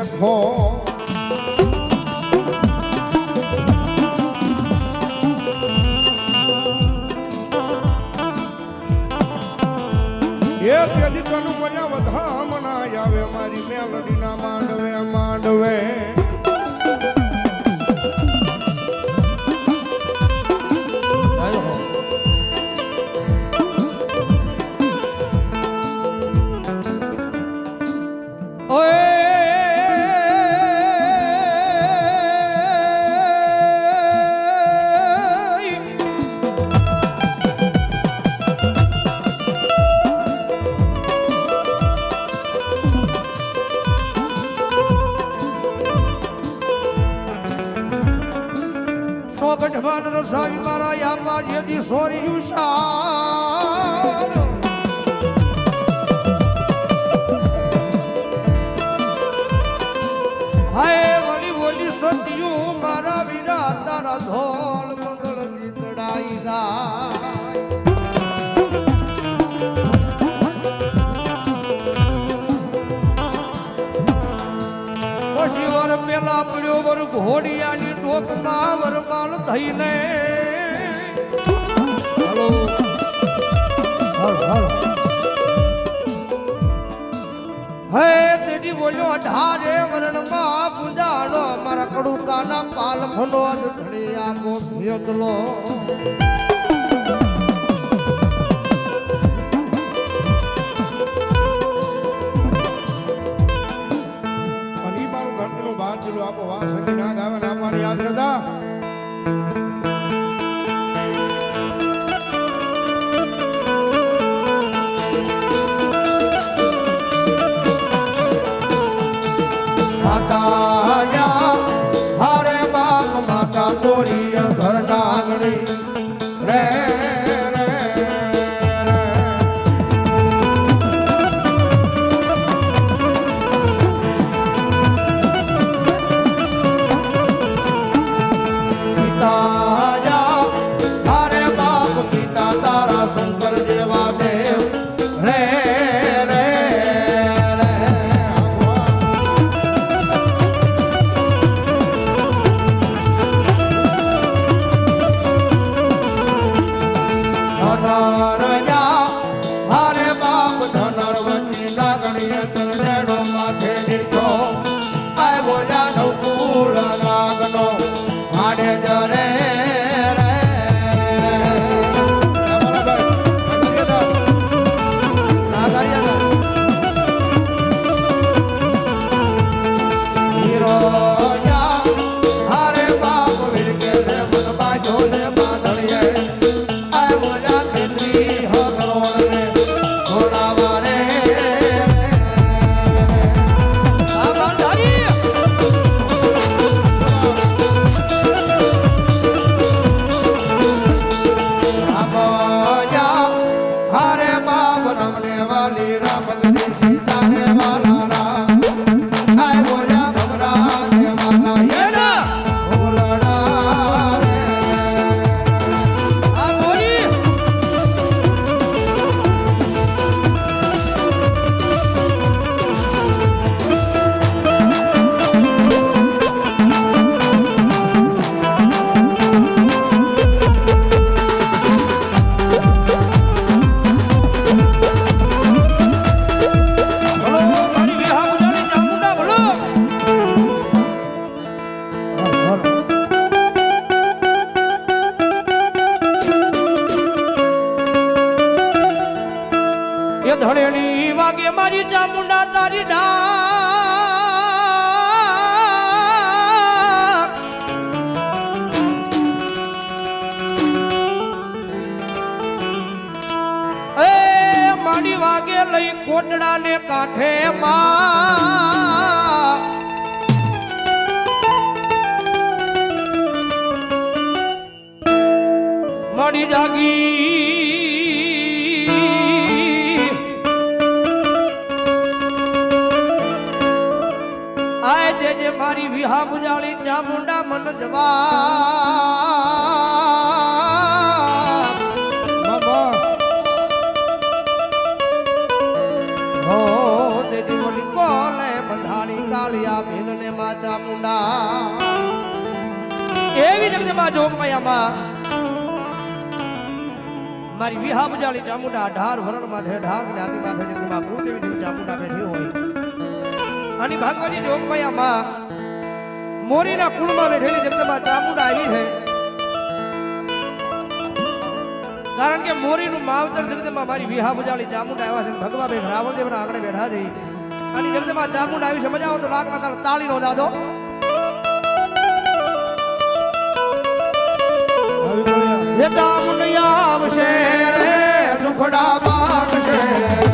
બેઠો એ તેજી તનુ મજા વધામણા આવે મારી મેલડીના માંડવે માંડવે. ઘોડિયાની ટોકમાં વરમાલ થઈને હલો. હે તેડી બોલ્યો, અઢારે વર્ણમાં પૂજાનો મારા કડુકાના પાલખનો ધણી આખો ભેદલો. Sahara કોટડાને કાંઠે માં. મળી જાગી. આય જે મારી વિહા બુજાળી ચામુંડા મન જવા. જોગમાયામાં મારી વિહા બુજાળી ચામુંડા અઢાર વરણ માથે અઢાર જ્ઞાતિ માથે જગદમાં ગુરુદેવી જેવી ચામુંડા બેઠી હોય. અને ભાગવતી જોગમયામાં મોરીના કુળમાં બેઠેલી જગદમાં ચામુંડા આવી છે. કારણ કે મોરીનું માવતર જગદમાં મારી વિહા બુજાળી ચામુંડા આવ્યા છે ભગવા બેન રાવણદેવના આગળ બેઠા છે. અને જગદમાં ચામુંડા આવી છે, મજા આવે તો લાખના તાળ તાળી નો દાદો. હે ચામુંડિયા આવશે દુખડા માગશે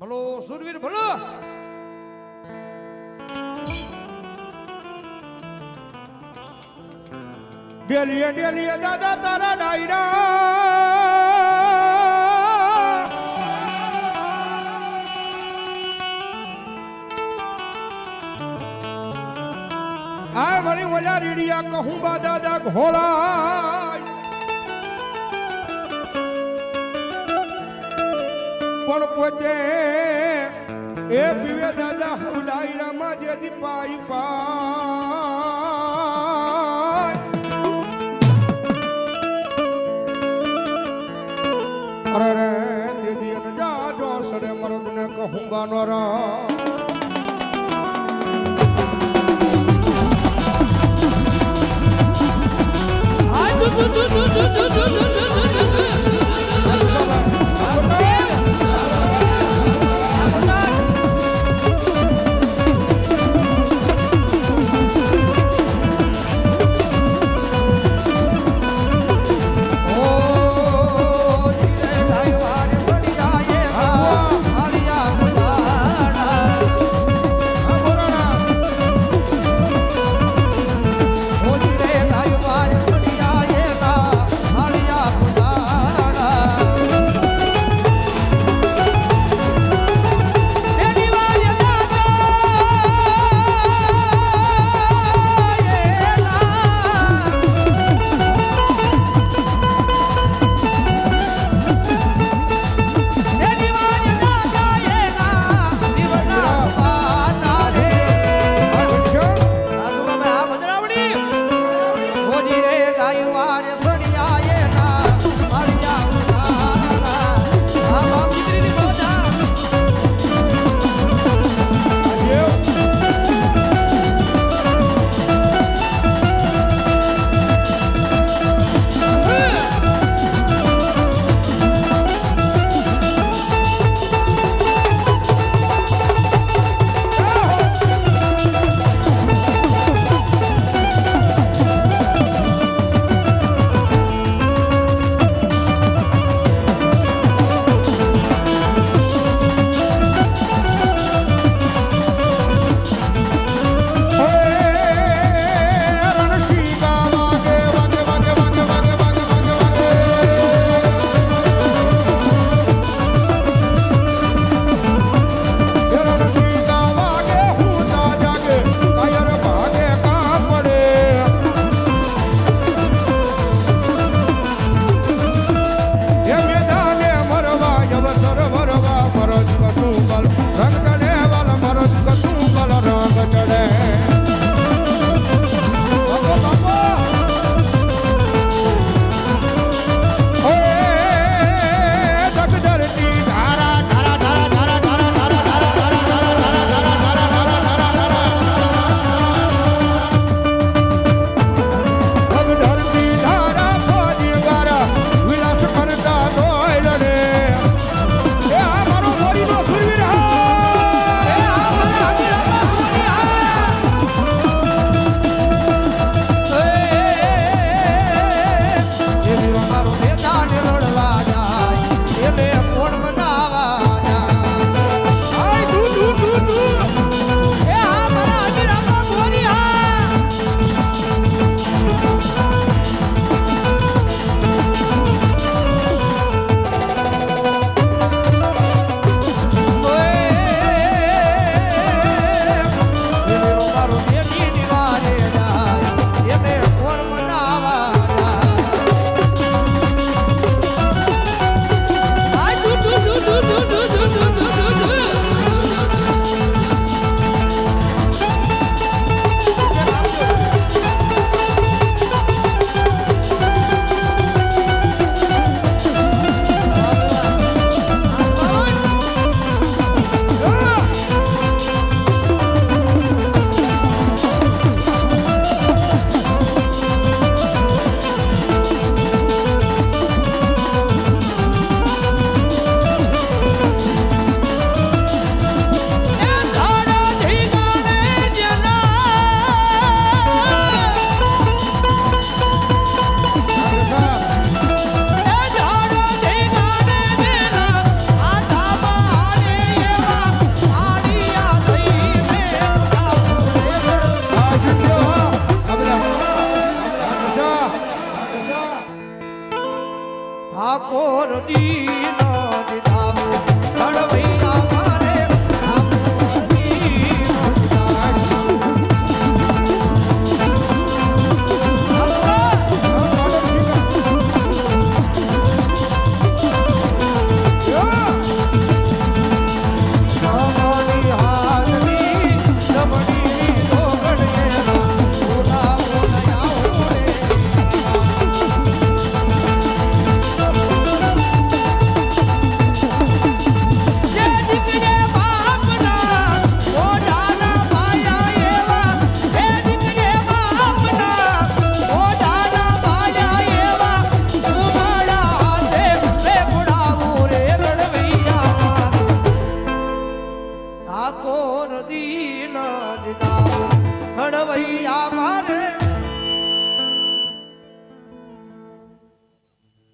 ભલો, સુરવીર, ભલો. ડેલીએ ડેલીએ દાદા, તારા ડાયરા આ મારી ઓલા રીડિયા કહું બા, દાદા, ઘોડા. પણ પોતે એ પીવે દાદા હું ડાયરામાં જેથી પાઈ પા અરે રે, દીદી અને જાજો સડે મરદને કહું ગાનો રા.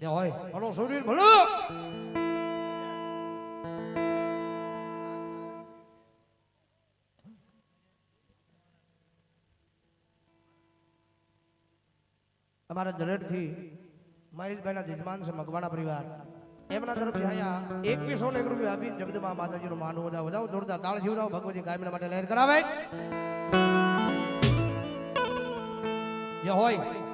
ભલો સુરીર ભલો અમારા દરેડથી મહેશભાઈના જજમાન છે, મકવાણા પરિવાર. એમના તરફથી અહીંયા એકવીસો ને એક રૂપિયા આપી જગદમા માતાજીનું માનવું વધાવો વધાવો જોરદાર તાળ જીવડાવો ભગવતી કાયમના માટે લહેર કરાવે. જે હોય.